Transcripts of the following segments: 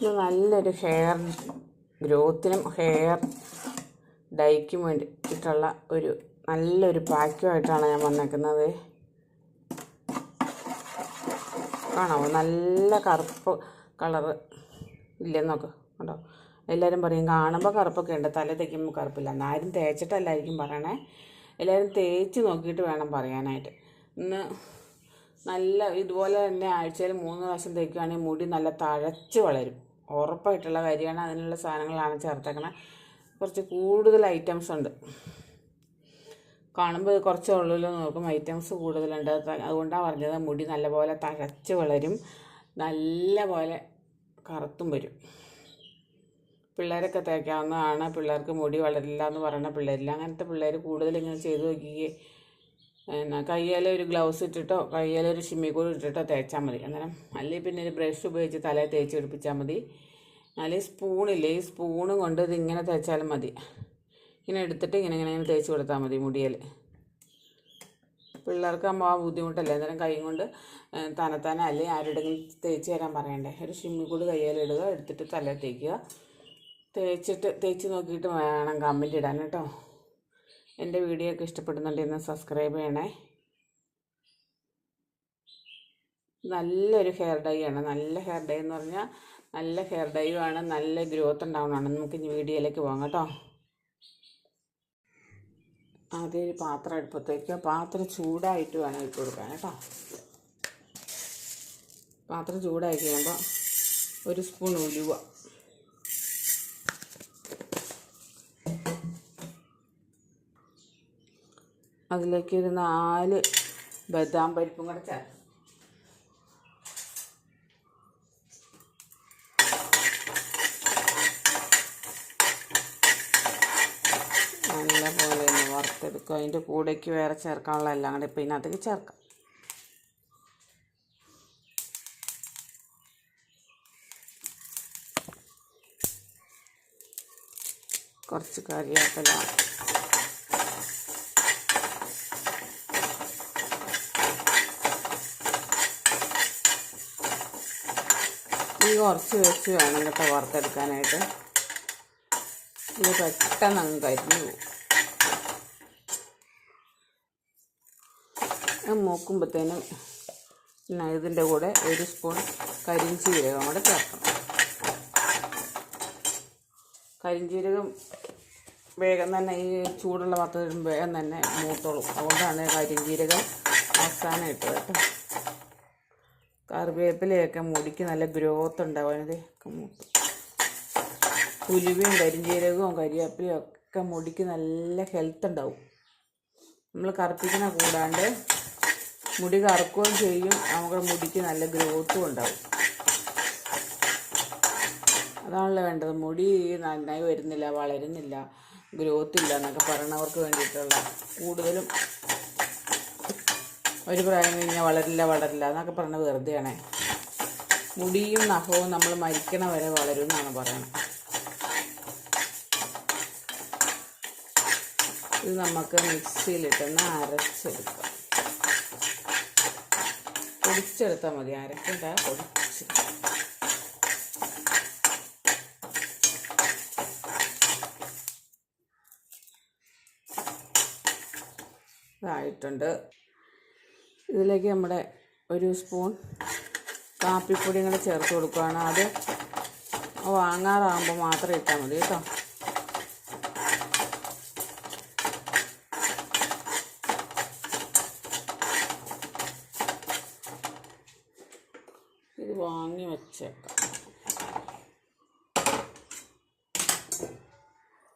ഇത് നല്ലൊരു hair ഗ്രോത്തിനും hair ഡൈക്കും വേണ്ടിയിട്ടുള്ള ഒരു നല്ലൊരു പാക്കുമായിട്ടാണ് ഞാൻ വന്നേക്കുന്നത്. കാണാമോ നല്ല കറുപ്പ് കളറ് ഇല്ലെന്നൊക്കെ കണ്ടോ? എല്ലാവരും പറയും കാണുമ്പോൾ കറുപ്പൊക്കെ ഉണ്ട് തല തേക്കുമ്പോൾ കറുപ്പില്ല. എന്നാരും തേച്ചിട്ടല്ലായിരിക്കും പറയണേ. എല്ലാവരും തേച്ച് നോക്കിയിട്ട് വേണം പറയാനായിട്ട്. ഇന്ന് നല്ല ഇതുപോലെ തന്നെ ആഴ്ചയിൽ മൂന്ന് പ്രാവശ്യം തേക്കുകയാണെങ്കിൽ മുടി നല്ല തഴച്ച് വളരും. ഉറപ്പായിട്ടുള്ള കാര്യമാണ്. അതിനുള്ള സാധനങ്ങളാണ് ചേർത്തേക്കണത് കുറച്ച് കൂടുതൽ ഐറ്റംസ് ഉണ്ട്. കാണുമ്പോൾ കുറച്ച് ഉള്ളിൽ നോക്കും ഐറ്റംസ് കൂടുതലുണ്ട്. അതുകൊണ്ടാണ് പറഞ്ഞത് മുടി നല്ലപോലെ തഴച്ച് വളരും. നല്ലപോലെ കറുത്തും വരും. പിള്ളേരൊക്കെ തേക്കാവുന്നതാണ്. പിള്ളേർക്ക് മുടി വളരില്ല എന്ന് പറയുന്ന പിള്ളേരില്ല. അങ്ങനത്തെ പിള്ളേർ കൂടുതൽ ഇങ്ങനെ ചെയ്ത് നോക്കിയേ എന്നാ കയ്യിൽ ഒരു ഗ്ലൗസ് ഇട്ടിട്ടോ കയ്യിൽ ഒരു ഷിമ്മിക്കൂട് ഇട്ടിട്ടോ തേച്ചാൽ മതി. അന്നേരം അല്ലെങ്കിൽ പിന്നെ ഒരു ബ്രഷ് ഉപയോഗിച്ച് തലയിൽ തേച്ച് പിടിപ്പിച്ചാൽ മതി. അല്ലെങ്കിൽ സ്പൂണില്ലേ ഈ സ്പൂണും കൊണ്ട് ഇത് ഇങ്ങനെ തേച്ചാലും മതി. ഇങ്ങനെ എടുത്തിട്ട് ഇങ്ങനെ ഇങ്ങനെ ഇങ്ങനെ തേച്ച് കൊടുത്താൽ മതി മുടിയിൽ പിള്ളേർക്കാകുമ്പോൾ ആ ബുദ്ധിമുട്ടല്ല? അന്നേരം കൈ കൊണ്ട് തനത്താനെ അല്ലെങ്കിൽ ആരുടെങ്കിലും തേച്ച് തരാൻ പറയണ്ടേ. ഒരു ഷിമ്മിക്കൂട് കയ്യിലിടുക എടുത്തിട്ട് തലയിൽ തേക്കുക. തേച്ചിട്ട് തേച്ച് നോക്കിയിട്ട് വേണം കമന്റ് ഇടാൻ കേട്ടോ. എന്റെ വീഡിയോ ഒക്കെ ഇഷ്ടപ്പെടുന്നുണ്ടെങ്കിൽ സബ്സ്ക്രൈബ് ചെയ്യണേ. നല്ലൊരു ഹെയർ ഡൈ ആണ്. നല്ല ഹെയർ ഡൈ എന്ന് പറഞ്ഞാൽ നല്ല ഹെയർ ഡൈ ആണ്. നല്ല ഗ്രോത്ത് ഉണ്ടാവണമാണ് നമുക്ക് ഇനി വീഡിയോയിലേക്ക് പോകാം കേട്ടോ. ആദ്യം ഒരു പാത്രം അടുപ്പത്തേക്ക് പാത്രം ചൂടായിട്ട് വേണം ഇട്ട് കൊടുക്കാൻ കേട്ടോ. പാത്രം ചൂടായി കഴിയുമ്പോൾ ഒരു സ്പൂൺ ഉലുവ. അതിലേക്ക് ഒരു നാല് ബദാം പരിപ്പും കൂടെ ചേർത്ത്. നല്ലപോലെ ഒന്ന് വറുത്തെടുക്കുക. അതിന്റെ കൂടേക്ക് വേറെ ചേർക്കാനുള്ള എല്ലാം കൂടെ ഇപ്പം ഇതിനകത്തേക്ക് ചേർക്കാം. കുറച്ച് കറിവേപ്പില ഈ കുറച്ച് വെച്ച് വേണം കേട്ടോ വറുത്തെടുക്കാനായിട്ട്. ഇത് പെട്ടെന്ന് അങ്ങ് കരിഞ്ഞു പോകും. മൂക്കുമ്പോഴത്തേനും ഇതിന്റെ കൂടെ ഒരു സ്പൂൺ കരിഞ്ചീരകം കൂടെ ചേർക്കണം. കരിഞ്ചീരകം വേഗം തന്നെ ഈ ചൂടുള്ള പാത്രത്തിൽ വേഗം തന്നെ മൂത്തോളും. അതുകൊണ്ടാണ് കരിഞ്ചീരകം അവസാനം ഇട്ടത് കേട്ടോ. കറിവേപ്പിലയൊക്കെ മുടിക്ക് നല്ല ഗ്രോത്ത് ഉണ്ടാവാനത് മൂത്ത്. ഉലുവയും കരിഞ്ചീരകവും കരിവേപ്പിലയും ഒക്കെ മുടിക്ക് നല്ല ഹെൽത്ത് ഉണ്ടാവും. നമ്മൾ കറുപ്പിക്കണ കൂടാണ്ട് മുടി കറുക്കുകയും ചെയ്യും നമ്മുടെ മുടിക്ക് നല്ല ഗ്രോത്തും ഉണ്ടാവും. അതാണല്ലോ വേണ്ടത്. മുടി നന്നായി വരുന്നില്ല വളരുന്നില്ല ഗ്രോത്ത് ഇല്ല എന്നൊക്കെ പറയണവർക്ക് വേണ്ടിയിട്ടുള്ള കൂടുതലും ഒരു പ്രായം കഴിഞ്ഞാൽ വളരില്ല വളരില്ല. എന്നൊക്കെ പറഞ്ഞ വെറുതെയാണേ. മുടിയും നഖവും നമ്മൾ മരിക്കണ വരെ വളരും എന്നാണ് പറയുന്നത് ഇത് നമുക്ക് മിക്സിയിലിട്ടൊന്ന് അരച്ചെടുക്കാം. പൊടിച്ചെടുത്താൽ മതി. അരക്കണ്ട പൊടിച്ച്. ഇതായിട്ടുണ്ട്. ഇതിലേക്ക് നമ്മുടെ ഒരു സ്പൂൺ കാപ്പിപ്പൊടിയും കൂടെ ചേർത്ത് കൊടുക്കുകയാണ്. അത് വാങ്ങാറാകുമ്പോൾ മാത്രം ഇട്ടാൽ മതി കേട്ടോ. ഇത് വാങ്ങി വെച്ചേക്കാം.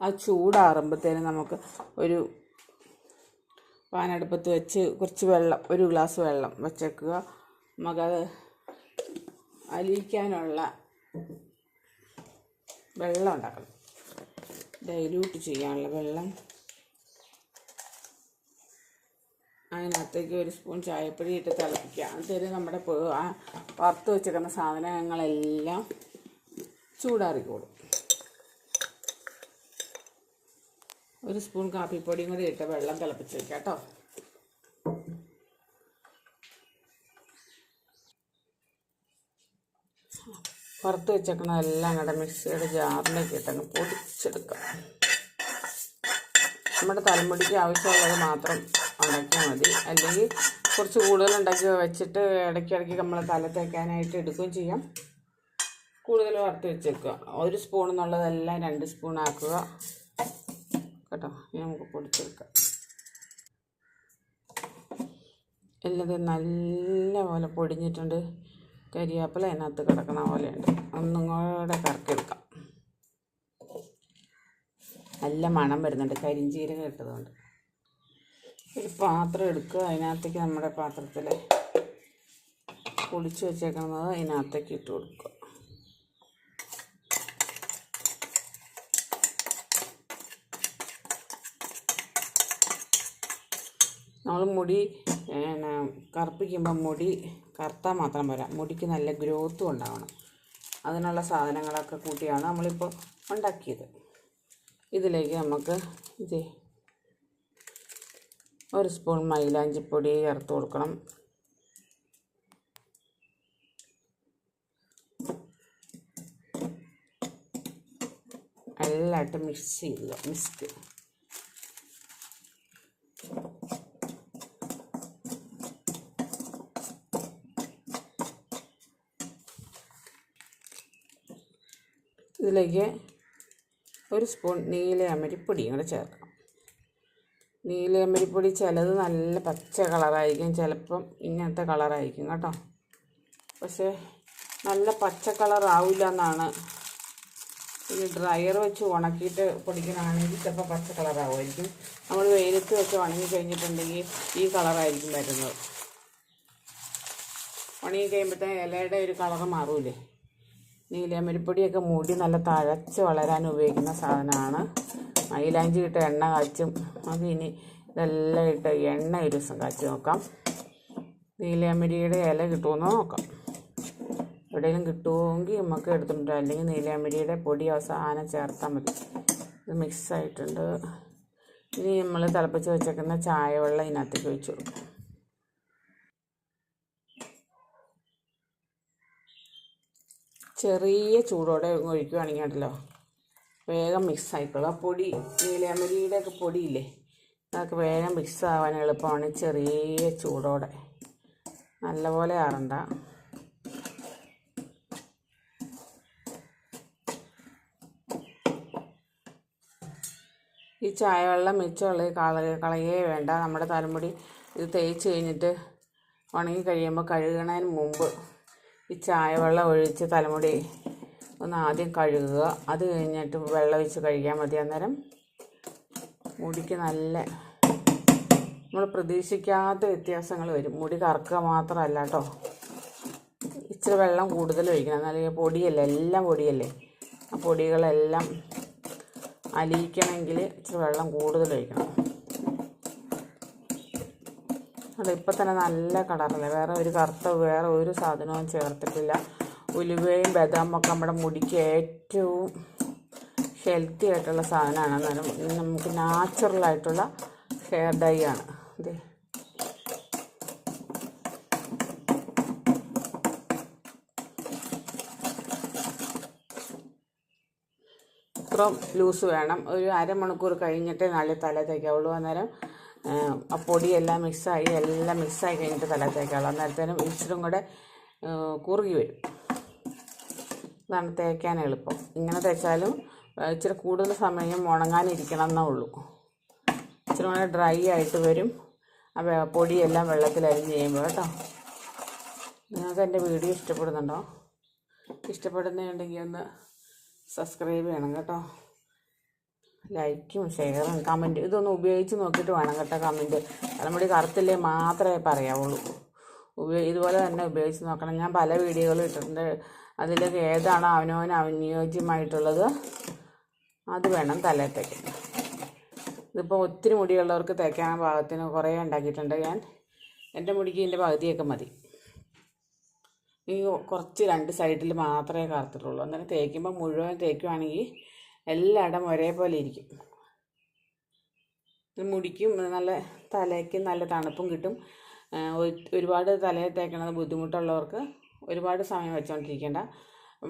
ആ ചൂടാറുമ്പോഴത്തേനും നമുക്ക് ഒരു പാനടുപ്പത്ത് വെച്ച് കുറച്ച് വെള്ളം ഒരു ഗ്ലാസ് വെള്ളം വെച്ചേക്കുക. നമുക്കത് അലിയിക്കാനുള്ള വെള്ളം ഉണ്ടാക്കണം. ഡൈല്യൂട്ട് ചെയ്യാനുള്ള വെള്ളം. അതിനകത്തേക്ക് ഒരു സ്പൂൺ ചായപ്പൊടി ഇട്ട് തിളപ്പിക്കുക. അന്നേരം നമ്മുടെ വറുത്ത് വെച്ചേക്കുന്ന സാധനങ്ങളെല്ലാം ചൂടാറിക്കോളും. ഒരു സ്പൂൺ കാപ്പിപ്പൊടിയും കൂടി ഇട്ട് വെള്ളം തിളപ്പിച്ച് വയ്ക്കാം കേട്ടോ. വറുത്ത് വെച്ചേക്കണതെല്ലാം കൂടെ മിക്സിയുടെ ജാറിലേക്ക് ഇട്ടങ്ങ് പൊടിച്ചെടുക്കാം. നമ്മുടെ തലമുടിക്ക് ആവശ്യമുള്ളത് മാത്രം ഉണ്ടാക്കിയാൽ മതി. അല്ലെങ്കിൽ കുറച്ച് കൂടുതൽ ഉണ്ടാക്കി വെച്ചിട്ട് ഇടയ്ക്കിടയ്ക്ക് നമ്മൾ തല തേക്കാനായിട്ട് എടുക്കുകയും ചെയ്യാം. കൂടുതൽ വറുത്ത് വെച്ചേക്കുക. ഒരു സ്പൂൺ എന്നുള്ളതെല്ലാം രണ്ട് സ്പൂൺ ആക്കുക. കേട്ടോ ഇനി നമുക്ക് പൊടിച്ചെടുക്കാം. നല്ല പോലെ പൊടിഞ്ഞിട്ടുണ്ട്. കരിയാപ്പില അതിനകത്ത് കിടക്കണ പോലെയുണ്ട്. ഒന്നും കൂടെ കറക്കിയെടുക്കാം. നല്ല മണം വരുന്നുണ്ട്. കരിഞ്ചീരകം ഇട്ടതുകൊണ്ട്. ഒരു പാത്രം എടുക്കുക. അതിനകത്തേക്ക് നമ്മുടെ പാത്രത്തിൽ പൊടിച്ച് വെച്ചേക്കുന്നത് അതിനകത്തേക്ക് ഇട്ട് കൊടുക്കുക. നമ്മൾ മുടി പിന്നെ കറുപ്പിക്കുമ്പോൾ മുടി കറുത്താൽ മാത്രം പോരാ. മുടിക്ക് നല്ല ഗ്രോത്തും ഉണ്ടാവണം. അതിനുള്ള സാധനങ്ങളൊക്കെ കൂട്ടിയാണ് നമ്മളിപ്പോൾ ഉണ്ടാക്കിയത്. ഇതിലേക്ക് നമുക്ക് ഇത് ഒരു സ്പൂൺ മൈലാഞ്ചിപ്പൊടി ചേർത്ത് കൊടുക്കണം. എല്ലായിട്ടും മിക്സ് ചെയ്യുക. മിക്സ് ഇതിലേക്ക് ഒരു സ്പൂൺ നീലയമരിപ്പൊടി കൂടെ ചേർക്കണം. നീലയമരിപ്പൊടി ചിലത് നല്ല പച്ച കളറായിരിക്കും ചിലപ്പം ഇങ്ങനത്തെ കളറായിരിക്കും കേട്ടോ. പക്ഷേ നല്ല പച്ച കളറാവില്ല എന്നാണ്. ഈ ഡ്രയർ വെച്ച് ഉണക്കിയിട്ട് പൊടിക്കണമെങ്കിൽ ചിലപ്പോൾ പച്ച കളറാവുമായിരിക്കും. നമ്മൾ വെയിലത്ത് വെച്ച് ഉണങ്ങി കഴിഞ്ഞിട്ടുണ്ടെങ്കിൽ ഈ കളറായിരിക്കും വരുന്നത്. ഉണങ്ങി കഴിയുമ്പോഴത്തേ ഇലയുടെ ഒരു കളറ് മാറൂലേ? നീലയമരിപ്പൊടിയൊക്കെ മൂടി നല്ല തഴച്ച് വളരാൻ ഉപയോഗിക്കുന്ന സാധനമാണ്. മൈലാഞ്ചി ഇട്ട് എണ്ണ കാച്ചും. അത് ഇനി ഇതെല്ലാം ഇട്ട് എണ്ണ ഒരു ദിവസം കാച്ചി നോക്കാം. നീലയമരിയുടെ ഇല കിട്ടുമെന്ന് നോക്കാം. എവിടെയെങ്കിലും കിട്ടുമെങ്കിൽ നമുക്ക് എടുത്തിട്ടുണ്ട്. അല്ലെങ്കിൽ നീലയമരിയുടെ പൊടി അവസാനം ചേർത്താൽ മതി. ഇത് മിക്സ് ആയിട്ടുണ്ട്. ഇനി നമ്മൾ തിളപ്പിച്ച് വെച്ചേക്കുന്ന ചായ വെള്ളം ഇതിനകത്തേക്ക് ഒഴിച്ചു കൊടുക്കും. ചെറിയ ചൂടോടെ ഒഴിക്കുകയാണെങ്കിൽ ഉണ്ടല്ലോ വേഗം മിക്സ് ആയിക്കോളും. ആ പൊടി നീലയമരിയുടെ ഒക്കെ പൊടിയില്ലേ അതൊക്കെ വേഗം മിക്സ് ആവാൻ എളുപ്പമാണ് ചെറിയ ചൂടോടെ. നല്ലപോലെ ആറണ്ട. ഈ ചായ വെള്ളം മിച്ചമുള്ള കള കളയേ വേണ്ട. നമ്മുടെ തലമുടി ഇത് തേച്ച് കഴിഞ്ഞിട്ട് ഉണങ്ങി കഴിയുമ്പോൾ കഴുകണതിന് മുമ്പ് ഈ ചായ വെള്ളം ഒഴിച്ച് തലമുടി ഒന്ന് ആദ്യം കഴുകുക. അത് കഴിഞ്ഞിട്ട് വെള്ളം ഒഴിച്ച് കഴുകിയാൽ മതി. അന്നേരം മുടിക്ക് നല്ല നമ്മൾ പ്രതീക്ഷിക്കാത്ത വ്യത്യാസങ്ങൾ വരും. മുടി കറക്കുക മാത്രമല്ല കേട്ടോ. ഇച്ചിരി വെള്ളം കൂടുതൽ ഒഴിക്കണം. എന്നാലും പൊടിയല്ലേ? എല്ലാം പൊടിയല്ലേ? ആ പൊടികളെല്ലാം അലിയിക്കണമെങ്കിൽ ഇച്ചിരി വെള്ളം കൂടുതൽ ഒഴിക്കണം. അത് ഇപ്പം തന്നെ നല്ല കളറല്ലേ? വേറെ ഒരു കറുത്ത വേറെ ഒരു സാധനവും ചേർത്തിട്ടില്ല. ഉലുവയും ബദാമും ഒക്കെ നമ്മുടെ മുടിക്ക് ഏറ്റവും ഹെൽത്തി ആയിട്ടുള്ള സാധനമാണ്. എന്നാലും നമുക്ക് നാച്ചുറൽ ആയിട്ടുള്ള ഹെയർ ഡൈ ആണ്. അതെ ഇത്രയും ലൂസ് വേണം. ഒരു അരമണിക്കൂർ കഴിഞ്ഞിട്ടേ നല്ല തല തയ്ക്കാവുള്ളൂ അന്നേരം ആ, പൊടിയെല്ലാം മിക്സായി എല്ലാം മിക്സായി കഴിഞ്ഞിട്ട് തലത്തേക്കാളാം. അന്നേരത്തേനും ഇച്ചിരും കൂടെ കുറുകി വരും. ഇതാണ് തേക്കാൻ എളുപ്പം. ഇങ്ങനെ തേച്ചാലും ഇച്ചിരി കൂടുതൽ സമയം ഉണങ്ങാനിരിക്കണം എന്നേ ഉള്ളൂ. ഇച്ചിരി കൂടെ ഡ്രൈ ആയിട്ട് വരും. ആ പൊടിയെല്ലാം വെള്ളത്തിൽ അരിഞ്ഞ് ചെയ്യുമ്പോൾ കേട്ടോ. നിങ്ങൾക്ക് എന്റെ വീഡിയോ ഇഷ്ടപ്പെടുന്നുണ്ടോ? ഇഷ്ടപ്പെടുന്നുണ്ടെങ്കിൽ ഒന്ന് സബ്സ്ക്രൈബ് ചെയ്യണം കേട്ടോ. ലൈക്കും ഷെയറും കമന്റ് ഇതൊന്ന് ഉപയോഗിച്ച് നോക്കിയിട്ട് വേണം കേട്ടോ കമന്റ് തലമുടി കറുത്തില്ലേ മാത്രമേ പറയാവുള്ളൂ. ഇതുപോലെ തന്നെ ഉപയോഗിച്ച് നോക്കണം. ഞാൻ പല വീഡിയോകളും ഇട്ടിട്ടുണ്ട്. അതിലൊക്കെ ഏതാണോ അവനവന് അനുയോജ്യമായിട്ടുള്ളത് അത് വേണം തലയിൽ തയ്ക്കാൻ ഇതിപ്പോൾ ഒത്തിരി മുടിയുള്ളവർക്ക് തയ്ക്കാൻ ഭാഗത്തിന് കുറേ ഉണ്ടാക്കിയിട്ടുണ്ട്. ഞാൻ എന്റെ മുടിക്ക് ഇതിന്റെ പകുതിയൊക്കെ മതി. ഈ കുറച്ച് രണ്ട് സൈഡിൽ മാത്രമേ കറുത്തിട്ടുള്ളൂ. അങ്ങനെ തേക്കുമ്പോൾ മുഴുവൻ തേക്കുവാണെങ്കിൽ എല്ലായിടം ഒരേപോലെ ഇരിക്കും. മുടിക്കും നല്ല തലയ്ക്ക് നല്ല തണുപ്പും കിട്ടും. ഒരുപാട് തലയിൽ തേക്കണത് ബുദ്ധിമുട്ടുള്ളവർക്ക് ഒരുപാട് സമയം വെച്ചുകൊണ്ടിരിക്കേണ്ട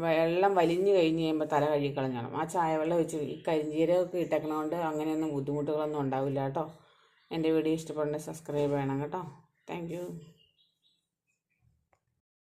വെള്ളം വലിഞ്ഞു കഴിഞ്ഞ് കഴിയുമ്പോൾ തല കഴുകി കളഞ്ഞോണം ആ ചായ വെള്ളം വെച്ച് ഈ കരിഞ്ചീരകമൊക്കെ ഇട്ടേക്കണതുകൊണ്ട് അങ്ങനെയൊന്നും ബുദ്ധിമുട്ടുകളൊന്നും ഉണ്ടാവില്ല കേട്ടോ. എന്റെ വീഡിയോ ഇഷ്ടപ്പെടേണ്ട സബ്സ്ക്രൈബ് ചെയ്യണം കേട്ടോ. താങ്ക്